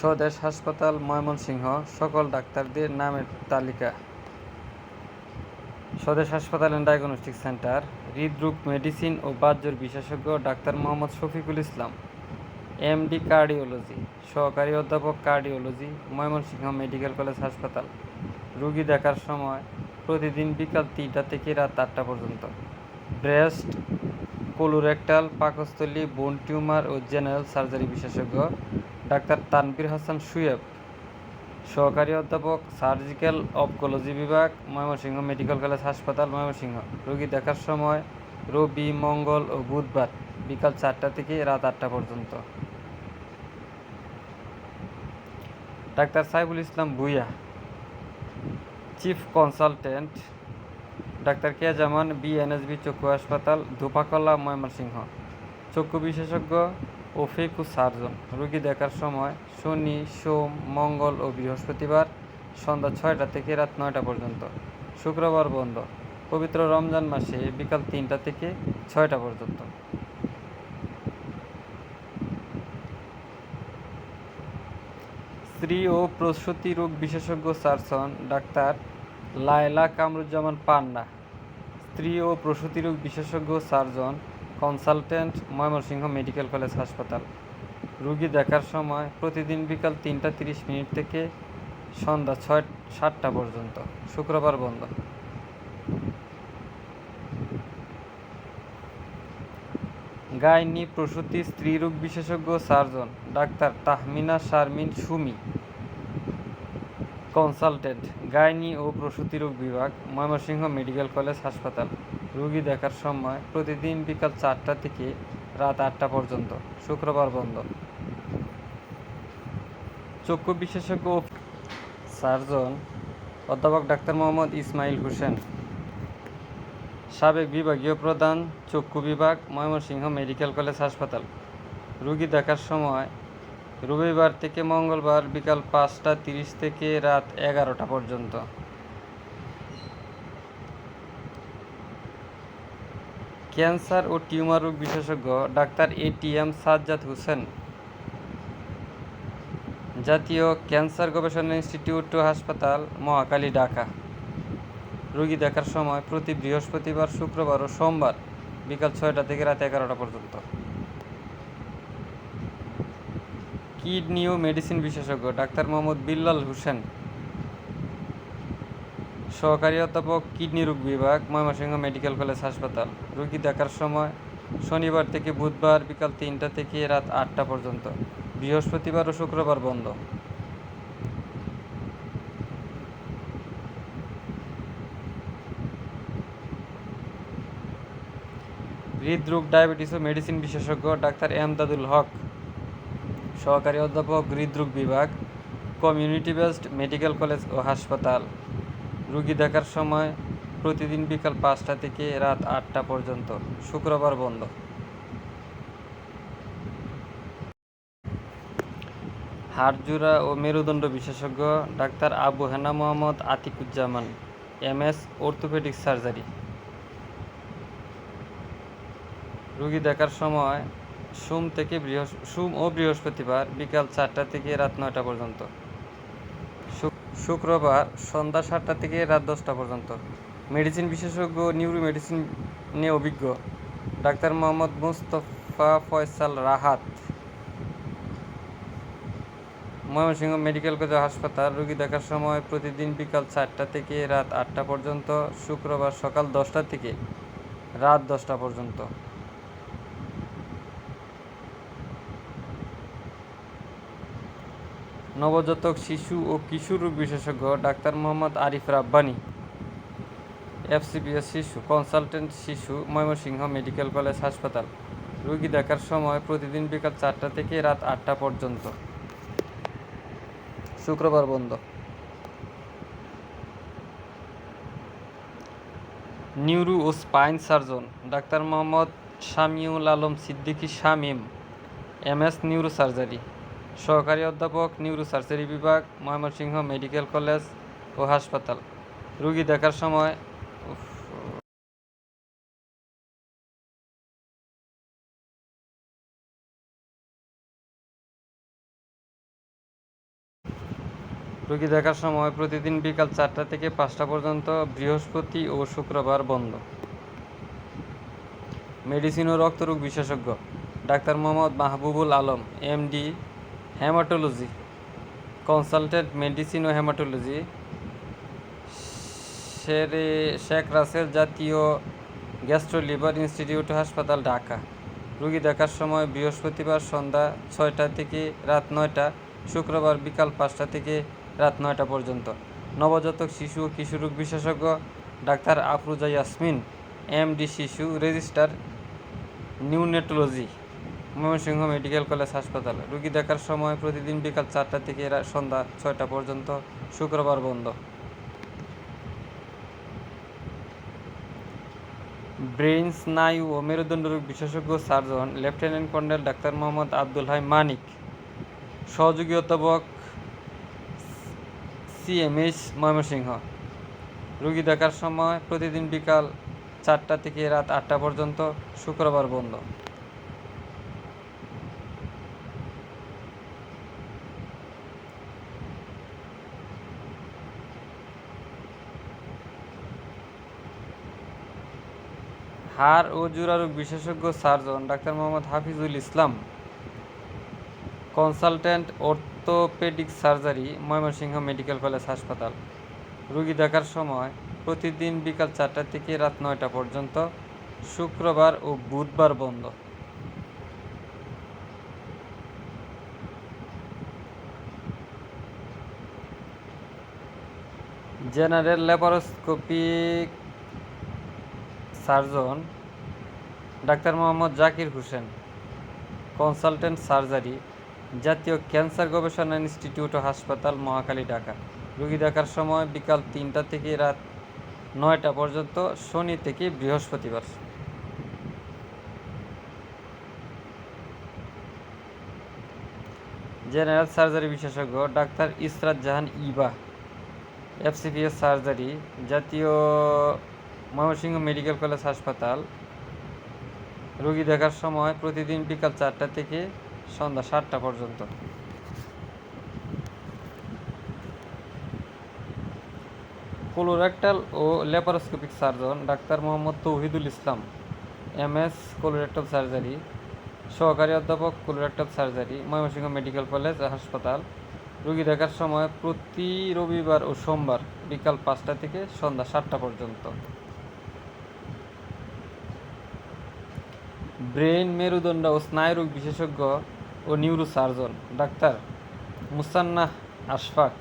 স্বদেশ হাসপাতাল, ময়মনসিংহ, সকল ডাক্তারদের নামের তালিকা। স্বদেশ হাসপাতাল অ্যান্ড ডায়াগনস্টিক সেন্টার, হৃদরোগ মেডিসিন ও বাহ্যর বিশেষজ্ঞ doctor Mohammad Shafiqul Islam. MD cardiology, সহকারী অধ্যাপক কার্ডিওলজি, ময়মনসিংহ মেডিকেল কলেজ হাসপাতাল। রুগী দেখার সময় প্রতিদিন বিকাল তিনটা থেকে রাত আটটা পর্যন্ত। ব্রেস্ট কোলোরেক্টাল পাকস্থলী বোন টিউমার ও জেনারেল সার্জারি বিশেষজ্ঞ ডাক্তার তানবির হাসান সুয়েব সহকারী অধ্যাপক, সার্জিক্যাল অবকোলজি বিভাগ, ময়মনসিংহ মেডিকেল কলেজ হাসপাতাল, ময়মনসিংহ। রোগী দেখার সময় রবি, মঙ্গল ও বুধবার বিকাল চারটা থেকে রাত আটটা পর্যন্ত। Doctor Saibul Islam Bhuiyan, chief consultant, doctor K Zaman BNSB চক্ষু হাসপাতাল, ধুপাকলা, ময়মনসিংহ। চক্ষু বিশেষজ্ঞ ও ফেকু সার্জন, রোগী দেখার সময় শনি, সোম, মঙ্গল ও বৃহস্পতিবার সন্ধ্যা ছয়টা থেকে রাত নয়টা পর্যন্ত। শুক্রবার বন্ধ। পবিত্র রমজান মাসে বিকাল তিনটা থেকে ছয়টা পর্যন্ত। স্ত্রী ও প্রসূতি রোগ বিশেষজ্ঞ সার্জন ডাক্তার লায়লা কামরুজ্জামান পান্না, স্ত্রী ও প্রসূতি রোগ বিশেষজ্ঞ surgeon consultant, Mymensingh medical college হাসপাতাল। রুগী দেখার সময় প্রতিদিন বিকাল তিনটা তিরিশ মিনিট থেকে সন্ধ্যা ছয়, সাতটা পর্যন্ত। শুক্রবার বন্ধ। গাইনি প্রসূতি স্ত্রীরোগ বিশেষজ্ঞ surgeon, doctor Tahmina Sharmin Sumi. Consultant, gynae ও প্রসূতি রোগ বিভাগ, ময়মনসিংহ মেডিকেল কলেজ হাসপাতাল। রোগী দেখার সময় প্রতিদিন বিকাল চারটা থেকে রাত আটটা পর্যন্ত, শুক্রবার বন্ধ। চক্ষু বিশেষজ্ঞ সার্জন অধ্যাপক ডাক্তার মোহাম্মদ ইসমাইল হোসেন। সাবেক বিভাগীয় প্রধান, চক্ষু বিভাগ, ময়মনসিংহ মেডিকেল কলেজ হাসপাতাল। রুগী দেখার সময় রবিবার থেকে মঙ্গলবার বিকাল পাঁচটা তিরিশ থেকে রাত এগারোটা পর্যন্ত। ক্যান্সার ও টিউমার রোগ বিশেষজ্ঞ ডাক্তার এটিএম সাজ্জাদ হোসেন। জাতীয় ক্যান্সার গবেষণা ইনস্টিটিউট হাসপাতাল, মহাকালী ঢাকা। রোগী দেখার সময় প্রতি বৃহস্পতিবার, শুক্রবার ও সোমবার বিকাল ছয়টা থেকে রাত এগারোটা পর্যন্ত। কিডনি ও মেডিসিন বিশেষজ্ঞ ডাক্তার মোহাম্মদ বিল্লাল হোসেন সহকারী অধ্যাপক, কিডনি রোগ বিভাগ, ময়মনসিংহ মেডিকেল কলেজ হাসপাতাল। রোগী দেখার সময় শনিবার থেকে বুধবার বিকাল তিনটা থেকে রাত আটটা পর্যন্ত। বৃহস্পতিবার ও শুক্রবার বন্ধ। হৃদরোগ, ডায়াবেটিস ও মেডিসিন বিশেষজ্ঞ ডাক্তার এমদাদুল হক, সহকারী অধ্যাপক, হৃদরোগ বিভাগ, কমিউনিটি বেসড মেডিকেল কলেজ ও হাসপাতাল। রুগী দেখার সময় প্রতিদিন বিকাল পাঁচটা থেকে রাত আটটা পর্যন্ত। শুক্রবার বন্ধ। হাড়জোড়া ও মেরুদণ্ড বিশেষজ্ঞ doctor Abu Hena Mohammad Atikuzzaman M S orthopaedic surgery. রুগী দেখার সময় সোম থেকে বৃহস্প সোম ও বৃহস্পতিবার বিকাল চারটা থেকে রাত নয়টা পর্যন্ত। শুক্রবার সন্ধ্যা সাতটা থেকে রাত দশটা পর্যন্ত। মেডিসিন বিশেষজ্ঞ নিউরো মেডিসিন নিয়ে অভিজ্ঞ doctor Mohammad Mustafa Faisal Rahat. Mymensingh medical college হাসপাতাল রোগী দেখার সময় প্রতিদিন বিকাল চারটা থেকে রাত আটটা পর্যন্ত, শুক্রবার সকাল দশটা থেকে রাত দশটা পর্যন্ত। নবজাতক শিশু ও কিশোর রোগ বিশেষজ্ঞ ডাক্তার মোহাম্মদ আরিফ রাব্বানি এফসিপিএস শিশু, কনসালটেন্ট শিশু, ময়মনসিংহ মেডিকেল কলেজ হাসপাতাল। রোগী দেখার সময় প্রতিদিন বিকাল চারটা থেকে রাত আটটা পর্যন্ত। শুক্রবার বন্ধ। নিউরো ও spine surgeon, doctor Mohammad Shamiul Alam Siddiqui Shamim M S neuro surgery সহকারী অধ্যাপক নিউরো সার্জারি বিভাগ, ময়মনসিংহ মেডিকেল কলেজ ও হাসপাতাল। রুগী দেখার সময় রোগী দেখার সময় প্রতিদিন বিকাল চারটা থেকে পাঁচটা পর্যন্ত বৃহস্পতি ও শুক্রবার বন্ধ। মেডিসিন ও রক্তরোগ বিশেষজ্ঞ, doctor Mohammad Mahbubul Alam, MD haematology consultant medicine ও হেমাটোলজি শেরে শেখ রাসেল জাতীয় গ্যাস্ট্রো লিভার ইনস্টিটিউট হাসপাতাল ঢাকা রুগী দেখার সময় বৃহস্পতিবার সন্ধ্যা ছয়টা থেকে রাত নয়টা, শুক্রবার বিকাল পাঁচটা থেকে রাত নয়টা পর্যন্ত। নবজাতক শিশু ও কিশোরোগ বিশেষজ্ঞ ডাক্তার আফরুজা ইয়াসমিন এমডি শিশু, registrar, neonatology. Mymensingh medical college হাসপাতাল। রুগী দেখার সময় প্রতিদিন বিকাল চারটা থেকে সন্ধ্যা ছয়টা পর্যন্ত শুক্রবার বন্ধ। ব্রেইন স্নায়ু ও মেরুদণ্ড রোগ বিশেষজ্ঞ surgeon, lieutenant colonel doctor Mohammad Abdul Hai Manik, সহযোগী অধ্যাপক সিএমএইচ ময়মনসিংহ। রুগী দেখার সময় প্রতিদিন বিকাল চারটা থেকে রাত আটটা পর্যন্ত শুক্রবার বন্ধ। হাড় ও জোড়ারোগ বিশেষজ্ঞ surgeon doctor Mohammad Hafizul Islam, consultant orthopaedic surgery, Mymensingh medical college হাসপাতাল। রোগী দেখার সময় প্রতিদিন বিকাল চারটা থেকে রাত নয়টা পর্যন্ত, শুক্রবার ও বুধবার বন্ধ। General laparoscopic surgeon, doctor Mohammad Zakir Hossain, consultant surgery, জাতীয় ক্যান্সার গবেষণা ইনস্টিটিউট ও হাসপাতাল মহাকালী ঢাকা। রোগী দেখার সময় বিকাল তিনটা থেকে রাত নয়টা পর্যন্ত শনি থেকে বৃহস্পতিবার। জেনারেল সার্জারি বিশেষজ্ঞ doctor Israt Jahan Iba, FCPS surgery, জাতীয় ময়মনসিংহ মেডিকেল কলেজ হাসপাতাল। রোগী দেখার সময় প্রতিদিন বিকাল চারটা থেকে সন্ধ্যা সাতটা পর্যন্ত। কোলোরেক্টাল ও laparoscopic surgeon doctor Mohammad Tauhidul Islam, M S colorectal surgery সহকারী অধ্যাপক colorectal surgery Mymensingh medical college হাসপাতাল। রোগী দেখার সময় প্রতি রবিবার ও সোমবার বিকাল পাঁচটা থেকে সন্ধ্যা সাতটা পর্যন্ত। ব্রেন মেরুদণ্ড ও স্নায়ুরোগ বিশেষজ্ঞ ও নিউরো সার্জন ডাক্তার মুসান্নাহ আশফাক।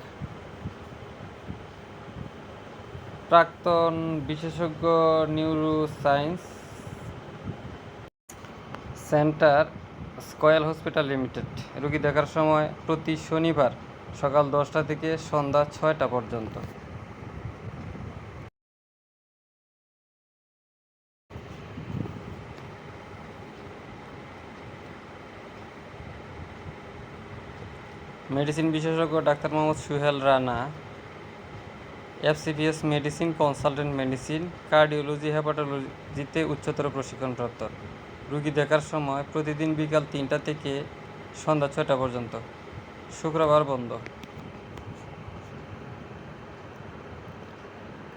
প্রাক্তন বিশেষজ্ঞ neuro science centre Square hospital limited. রোগী দেখার সময় প্রতি শনিবার সকাল দশটা থেকে সন্ধ্যা ছয়টা পর্যন্ত। মেডিসিন বিশেষজ্ঞ doctor Mohammad Suhel Rana FCPS medicine consultant medicine, cardiology, হেপাটোলজিতে উচ্চতর প্রশিক্ষণপ্রাপ্ত রোগী দেখার সময় প্রতিদিন বিকাল তিনটা থেকে সন্ধ্যা ছয়টা পর্যন্ত। শুক্রবার বন্ধ।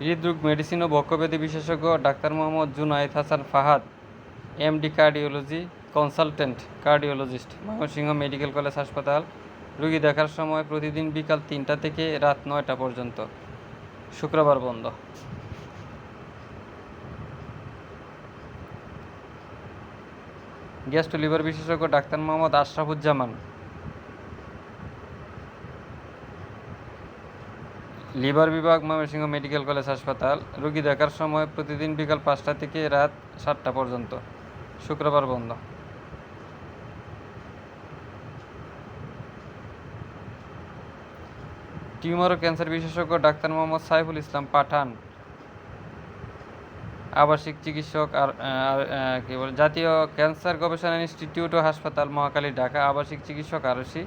হৃদরোগ মেডিসিন ও বক্ষব্যাধি বিশেষজ্ঞ doctor Mohammad Junaid Hasan Fahad, MD cardiology, consultant cardiologist, Mymensingh medical college হাসপাতাল রোগী দেখার সময় প্রতিদিন বিকাল তিনটা থেকে রাত নয়টা পর্যন্ত। শুক্রবার বন্ধ। গ্যাস্ট্রো লিভার বিশেষজ্ঞ ডাক্তার মোহাম্মদ আশরাফুজ্জামান। লিভার বিভাগ, ময়মনসিংহ মেডিকেল কলেজ হাসপাতাল। রোগী দেখার সময় প্রতিদিন বিকাল পাঁচটা থেকে রাত সাতটা পর্যন্ত। শুক্রবার বন্ধ। টিউমার ও ক্যান্সার বিশেষজ্ঞ ডাক্তার মোহাম্মদ সাইফুল ইসলাম পাঠান। আবাসিক চিকিৎসক আর কি বলে, জাতীয় ক্যান্সার গবেষণা ইনস্টিটিউট ও হাসপাতাল মহাকালী ঢাকা। আবাসিক চিকিৎসক আরসি,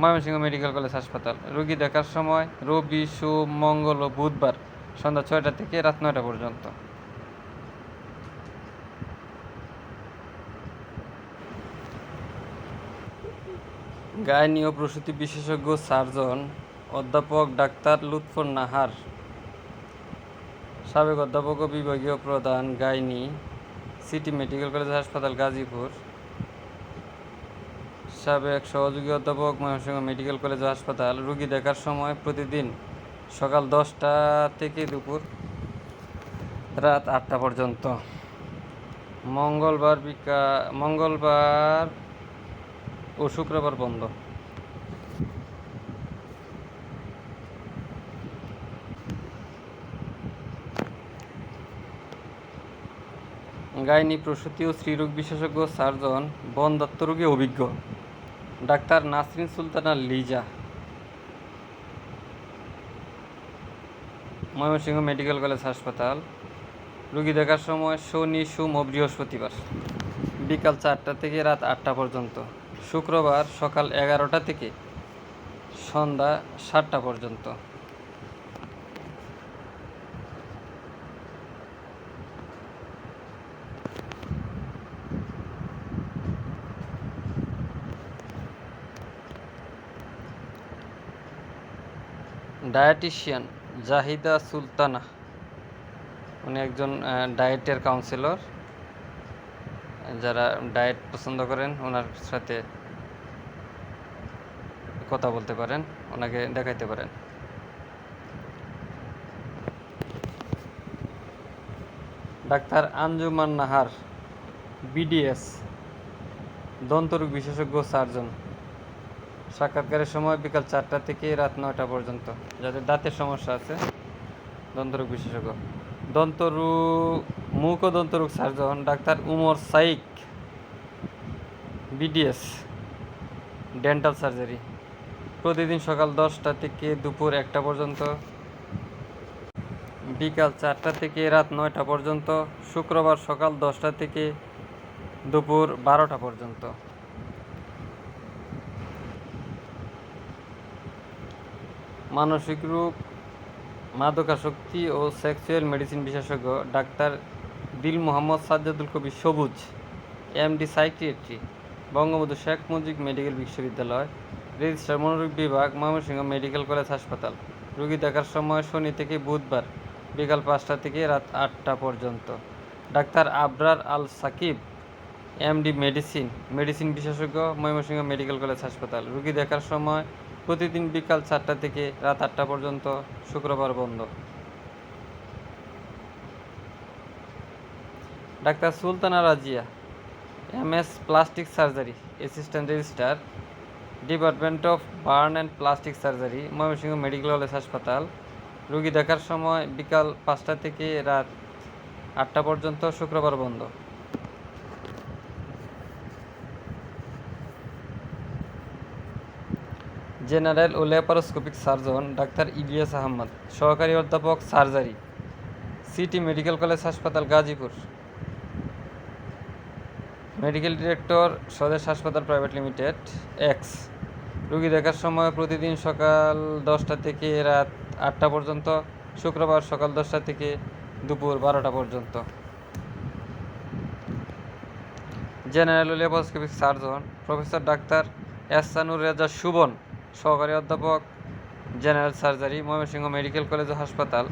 ময়মনসিংহ মেডিকেল কলেজ হাসপাতাল। রোগী দেখার সময় রবি সোম মঙ্গল ও বুধবার সন্ধ্যা ছয়টা থেকে রাত নয়টা পর্যন্ত। গাইনি ও প্রসূতি বিশেষজ্ঞ সার্জন অধ্যাপক ডাক্তার লুৎফর নাহার, সাবেক অধ্যাপক ও বিভাগীয় প্রধান গাইনি, সিটি মেডিকেল কলেজ হাসপাতাল গাজীপুর, সাবেক সহযোগী অধ্যাপক ময়মনসিংহ মেডিকেল কলেজ হাসপাতাল। রুগী দেখার সময় প্রতিদিন সকাল দশটা থেকে দুপুর রাত আটটা পর্যন্ত। মঙ্গলবার বিকা মঙ্গলবার ও শুক্রবার বন্ধ। গাইনি প্রসূতি ও স্ত্রীরোগ বিশেষজ্ঞ সার্জন বন্ধাত্ম রোগে অভিজ্ঞ। Doctor Nasrin Sultana Liza. Mymensingh medical college হাসপাতাল। রুগী দেখার সময় শনি, সোম ও বৃহস্পতিবার। বিকাল চারটা থেকে রাত আটটা পর্যন্ত। শুক্রবার সকাল এগারোটা থেকে সন্ধ্যা সাতটা পর্যন্ত। ডায়েটিশিয়ান জাহিদা সুলতানা। উনি একজন ডায়েটের কাউন্সিলর যারা ডায়েট পছন্দ করেন ওনার সাথে কথা বলতে পারেন, ওনাকে দেখাইতে পারেন। ডাক্তার আঞ্জুমান নাহার বিডিএস দন্তরোগ বিশেষজ্ঞ সার্জন। সাক্ষাৎকারের সময় বিকাল চারটা থেকে রাত নয়টা পর্যন্ত। যাদের দাঁতের সমস্যা আছে, দন্তরোগ বিশেষজ্ঞ। দন্তরোগ, মুখ ও দন্তরোগ surgeon, doctor Umar Saik, BDS, dental surgery. প্রতিদিন সকাল দশটা থেকে দুপুর একটা পর্যন্ত। বিকাল চারটা থেকে রাত নয়টা পর্যন্ত। শুক্রবার সকাল দশটা থেকে দুপুর বারোটা পর্যন্ত। মানসিক রোগ, মাদকাসক্তি ও সেক্সুয়াল মেডিসিন বিশেষজ্ঞ doctor Dil Mohammad Sajjadul Kabir Sabuj, MD psychiatry, Bangabandhu Sheikh Mujib medical বিশ্ববিদ্যালয়, রেজিস্ট্রার মনোরোগ বিভাগ, ময়মনসিংহ মেডিকেল কলেজ হাসপাতাল। রোগী দেখার সময় শনি থেকে বুধবার বিকাল পাঁচটা থেকে রাত আটটা পর্যন্ত। Doctor Abrar Al Sakib, MD medicine medicine বিশেষজ্ঞ, ময়মনসিংহ মেডিকেল কলেজ হাসপাতাল। রোগী দেখার সময় প্রতিদিন বিকাল চারটা থেকে রাত আটটা পর্যন্ত শুক্রবার বন্ধ। Doctor Sultana Razia M S plastic surgery assistant registrar department of burn and plastic surgery, Mymensingh medical college হাসপাতাল। রুগী দেখার সময় বিকাল পাঁচটা থেকে রাত আটটা পর্যন্ত শুক্রবার বন্ধ। জেনারেল ও laparoscopic surgeon doctor Ilias Ahmad সহকারী অধ্যাপক সার্জারি, সিটি মেডিকেল কলেজ হাসপাতাল গাজীপুর। মেডিকেল ডিরেক্টর স্বদেশ হাসপাতাল প্রাইভেট লিমিটেড, এক্স। রোগী দেখার সময় প্রতিদিন সকাল দশটা থেকে রাত আটটা পর্যন্ত, শুক্রবার সকাল দশটা থেকে দুপুর বারোটা পর্যন্ত। জেনারেল ল্যাপারোস্কোপিক সার্জন প্রফেসর ডাক্তার এহসানুর রেজা সুবন সহকারী অধ্যাপক, general surgery, Mymensingh medical college হাসপাতাল।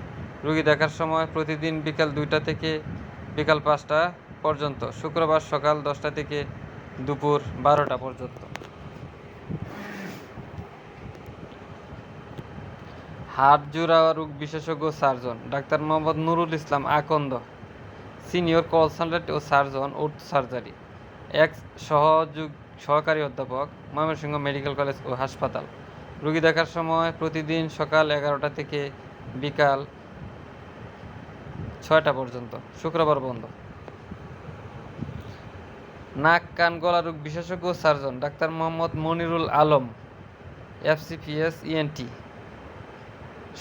রুগী দেখার সময় প্রতিদিন বিকাল দুইটা থেকে বিকাল পাঁচটা পর্যন্ত, শুক্রবার সকাল দশটা থেকে দুপুর বারোটা পর্যন্ত। হাড় জোড়া রোগ বিশেষজ্ঞ সার্জন, ডাক্তার মোহাম্মদ নুরুল ইসলাম আকন্দ, সিনিয়র কনসালটেন্ট ও সার্জন ওর্থ সার্জারি। এক সহযোগ সহকারী অধ্যাপক, ময়মনসিংহ মেডিকেল কলেজ ও হাসপাতাল। রোগী দেখার সময় প্রতিদিন সকাল এগারোটা থেকে বিকাল ছয়টা পর্যন্ত। শুক্রবার বন্ধ। নাক, কান, গলা রোগ বিশেষজ্ঞ surgeon, doctor Mohammad Monirul Alam, FCPS, ENT.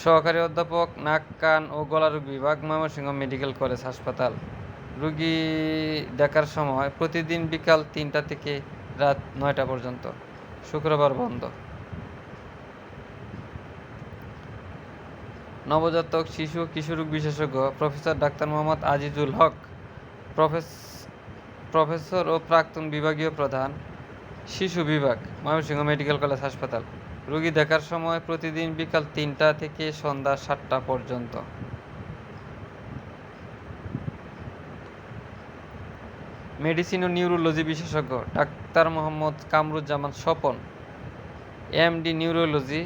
সহকারী অধ্যাপক, নাক, কান ও গলা রোগ বিভাগ, ময়মনসিংহ মেডিকেল কলেজ, হাসপাতাল। রুগী দেখার সময় প্রতিদিন বিকাল তিনটা থেকে রাত নয়টা পর্যন্ত। শুক্রবার বন্ধ। নবজাতক শিশু ও কিশোরোগ বিশেষজ্ঞ প্রফেসর ডাক্তার মোহাম্মদ আজিজুল হক, প্রফেস, প্রফেসর ও প্রাক্তন বিভাগীয় প্রধান, শিশু বিভাগ, ময়মনসিংহ মেডিকেল কলেজ হাসপাতাল। রোগী দেখার সময় প্রতিদিন বিকাল তিনটা থেকে সন্ধ্যা সাতটা পর্যন্ত। মেডিসিন ও নিউরোলজি বিশেষজ্ঞ doctor Mohammad Kamruzzaman Swapan, MD neurology,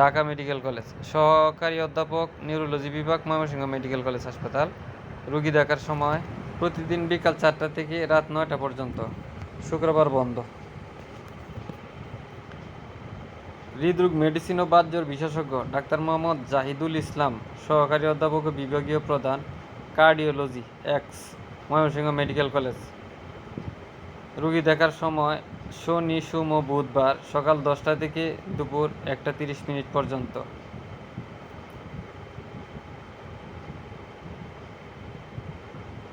Dhaka medical college. সহকারী অধ্যাপক, নিউরোলজি বিভাগ, ময়মনসিংহ মেডিকেল কলেজ হাসপাতাল। রোগী দেখার সময় প্রতিদিন বিকাল চারটা থেকে রাত নয়টা পর্যন্ত। শুক্রবার বন্ধ। হৃদরোগ মেডিসিন ও বাহ্যর বিশেষজ্ঞ ডাক্তার মোহাম্মদ জাহিদুল ইসলাম, সহকারী অধ্যাপক বিভাগীয় প্রধান, cardiology, ex. Mymensingh medical college. রুগী দেখার সময় শনি, সোম ও বুধবার সকাল দশটা থেকে দুপুর একটা তিরিশ মিনিট পর্যন্ত।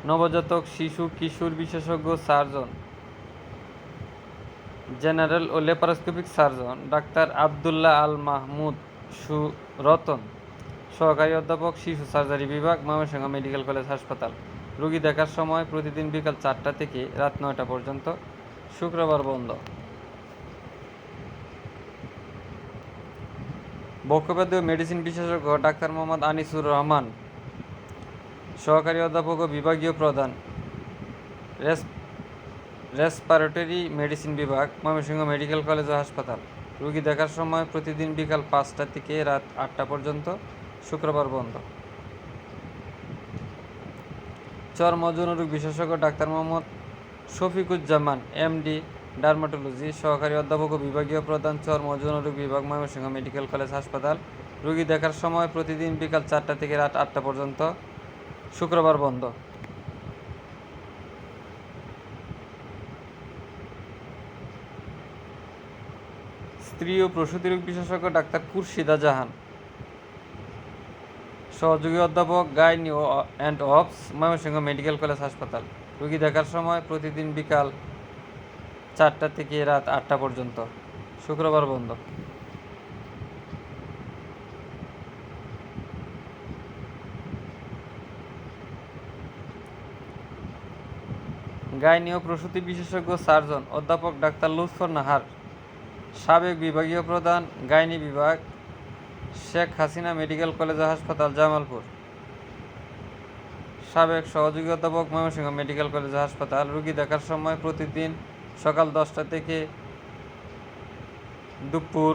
নবজাতক শিশু, কিশোর বিশেষজ্ঞ, সার্জন, জেনারেল ও laparoscopic surgeon, doctor Abdullah Al Mahmud সু রতন, সহকারী অধ্যাপক, শিশু সার্জারি বিভাগ, ময়মনসিংহ মেডিকেল কলেজ হাসপাতাল। রোগী দেখার সময় প্রতিদিন বিকাল চারটা থেকে রাত নয়টা পর্যন্ত। শুক্রবার বন্ধ। বক্ষব্যাধি মেডিসিন বিশেষজ্ঞ ডাক্তার মোহাম্মদ আনিসুর রহমান, সহকারী অধ্যাপক ও বিভাগীয় প্রধান, রেস, রেসপারেটরি মেডিসিন বিভাগ, ময়মনসিংহ মেডিকেল কলেজ ও হাসপাতাল। রোগী দেখার সময় প্রতিদিন বিকাল পাঁচটা থেকে রাত আটটা পর্যন্ত। শুক্রবার বন্ধ। চর্ম যৌনরোগ বিশেষজ্ঞ doctor Mohammad Shafiquzzaman, MD, dermatology সহকারী অধ্যাপক ও বিভাগীয় প্রধান চর্ম যৌনরোগ বিভাগ, ময়মনসিংহ মেডিকেল কলেজ হাসপাতাল। রোগী দেখার সময় প্রতিদিন বিকাল চারটা থেকে রাত আটটা পর্যন্ত। শুক্রবার বন্ধ। স্ত্রী ও প্রসূতি রোগ বিশেষজ্ঞ ডাক্তার কুরশিদা জাহান। সহযোগী অধ্যাপক, gynae and obs, Mymensingh medical college হাসপাতাল। রুগী দেখার সময় প্রতিদিন বিকাল চারটা থেকে রাত আটটা পর্যন্ত। শুক্রবার বন্ধ। গাইনি ও প্রসূতি বিশেষজ্ঞ সার্জন, অধ্যাপক ডাক্তার লুৎফর নাহার, সাবেক বিভাগীয় প্রধান, গাইনি বিভাগ শেখ হাসিনা মেডিকেল কলেজ হাসপাতাল, জামালপুর। সাবেক সহযোগী অধ্যাপক ময়মনসিংহ মেডিকেল কলেজ হাসপাতাল, রুগী দেখার সময় প্রতিদিন সকাল দশটা থেকে দুপুর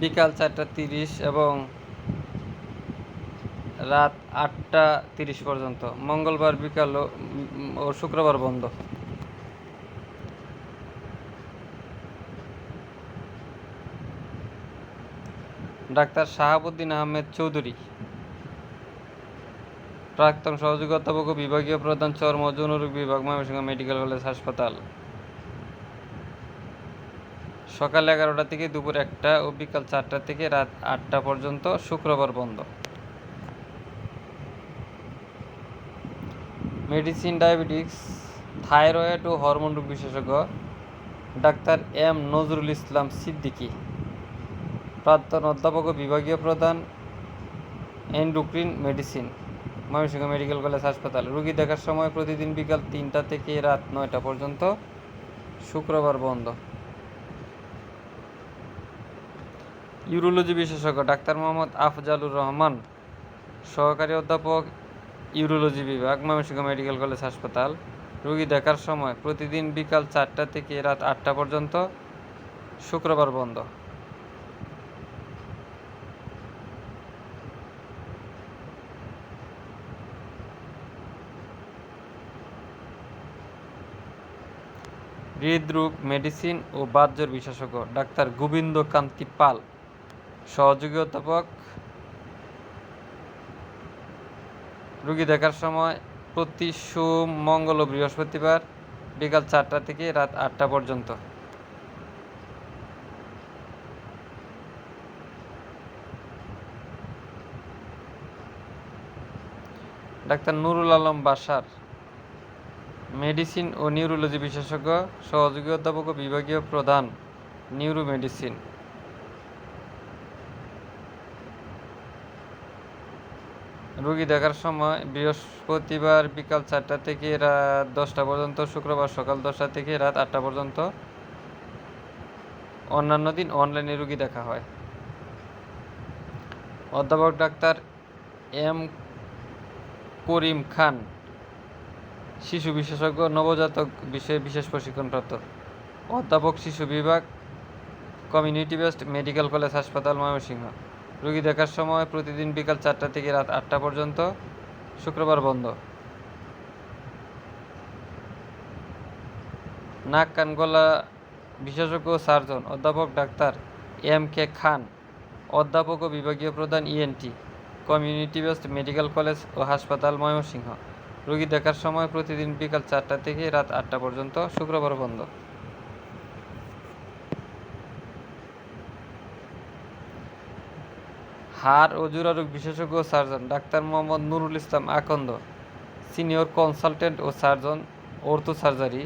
বিকাল চারটা তিরিশ এবং রাত আটটা তিরিশ পর্যন্ত। মঙ্গলবার বিকাল ও শুক্রবার বন্ধ। ডাক্তার শাহাবুদ্দিন আহমেদ চৌধুরী। প্রাক্তন সহযোগী অধ্যাপক ও বিভাগীয় প্রধান চর্ম যৌনরোগ বিভাগ, ময়মনসিংহ মেডিকেল কলেজ হাসপাতাল। সকাল এগারোটা থেকে দুপুর একটা ও বিকাল চারটা থেকে রাত আটটা পর্যন্ত শুক্রবার বন্ধ। মেডিসিন ডায়াবেটিক্স, থাইরয়েড ও হরমোন রোগ বিশেষজ্ঞ ডাক্তার এম নজরুল ইসলাম সিদ্দিকী। প্রাক্তন অধ্যাপক ও বিভাগীয় প্রধান endocrine medicine, Mymensingh medical college হাসপাতাল। রুগী দেখার সময় প্রতিদিন বিকাল তিনটা থেকে রাত নয়টা পর্যন্ত। শুক্রবার বন্ধ। ইউরোলজি বিশেষজ্ঞ ডাক্তার মোহাম্মদ আফজালুর রহমান, সহকারী অধ্যাপক ইউরোলজি বিভাগ, ময়মনসিংহ মেডিকেল কলেজ হাসপাতাল। রোগী দেখার সময় প্রতিদিন বিকাল চারটা থেকে রাত আটটা পর্যন্ত। শুক্রবার বন্ধ। হৃদরোগ, মেডিসিন ও বাহ্যর বিশেষজ্ঞ ডাক্তার গোবিন্দ কান্তি পাল। সহযোগী অধ্যাপক। রোগী দেখার সময় প্রতি সোম, মঙ্গল ও বৃহস্পতিবার বিকাল চারটা থেকে রাত আটটা পর্যন্ত। ডাক্তার নুরুল আলম বাসার মেডিসিন ও নিউরোলজি বিশেষজ্ঞ, সহযোগী অধ্যাপক ও বিভাগীয় প্রধান নিউরো মেডিসিন রোগী দেখার সময় বৃহস্পতিবার বিকাল চারটা থেকে রাত দশটা পর্যন্ত, শুক্রবার সকাল দশটা থেকে রাত আটটা পর্যন্ত অন্যান্য দিন অনলাইনে রোগী দেখা হয়। অধ্যাপক ডাক্তার এম করিম খান শিশু বিশেষজ্ঞ, নবজাতক বিষয়ে বিশেষ প্রশিক্ষণপ্রাপ্ত অধ্যাপক শিশু বিভাগ, কমিউনিটি বেসড মেডিকেল কলেজ হাসপাতাল, ময়মনসিংহ। রোগী দেখার সময় প্রতিদিন বিকাল চারটা থেকে রাত আটটা পর্যন্ত শুক্রবার বন্ধ। নাক, কান, গলা বিশেষজ্ঞ সার্জন, অধ্যাপক ডাক্তার এম কে খান, অধ্যাপক ও বিভাগীয় প্রধান ENT community based medical college ও হাসপাতাল, ময়মনসিংহ। রোগী দেখার সময় প্রতিদিন বিকাল চারটা থেকে রাত আটটা পর্যন্ত শুক্রবার বন্ধ। হাড় ও জোড়ারোগ বিশেষজ্ঞ surgeon, doctor Mohammad Nurul Islam Akand, senior consultant ও সার্জন, অর্থো সার্জারি,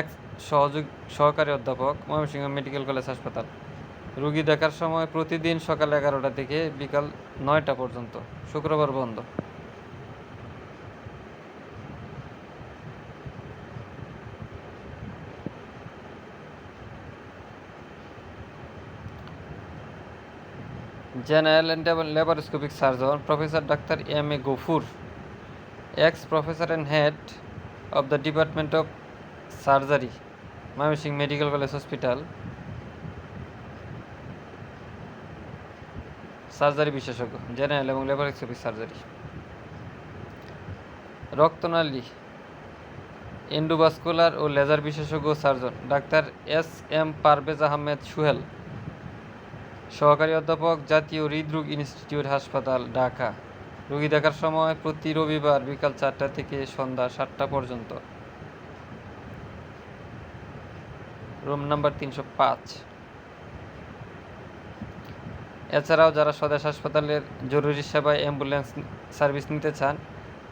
এক সহযোগ, সহকারী অধ্যাপক, ময়মনসিংহ মেডিকেল কলেজ হাসপাতাল। রোগী দেখার সময় প্রতিদিন সকাল এগারোটা থেকে বিকাল নয়টা পর্যন্ত, শুক্রবার বন্ধ। General and laparoscopic surgeon, professor doctor M A Gafur, ex professor and head of the department of surgery, Mymensingh medical college hospital. Surgery বিশেষজ্ঞ, জেনারেল এবং ল্যাপারোস্কোপিক সার্জারি। রক্তনালী এন্ডোভাস্কুলার ও লেজার বিশেষজ্ঞ surgeon, doctor S M Parvez Ahmed Suhel সহকারী অধ্যাপক জাতীয় হৃদরোগ institute হাসপাতাল, ঢাকা। রোগী দেখার সময় প্রতি রবিবার বিকাল চারটা থেকে সন্ধ্যা সাতটা পর্যন্ত। রুম নাম্বার তিনশো পাঁচ। এছাড়াও যারা স্বদেশ হাসপাতালের জরুরি সেবায় অ্যাম্বুলেন্স সার্ভিস নিতে চান,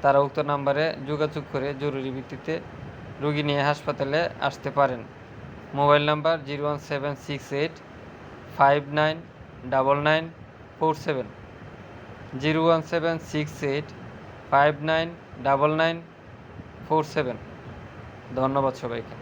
তারা উক্ত নাম্বারে যোগাযোগ করে জরুরি ভিত্তিতে রোগী নিয়ে হাসপাতালে আসতে পারেন। Mobile number zero one seven six eight five nine double nine four seven zero one seven six eight five nine double nine four seven ধন্যবাদ সবাইকে।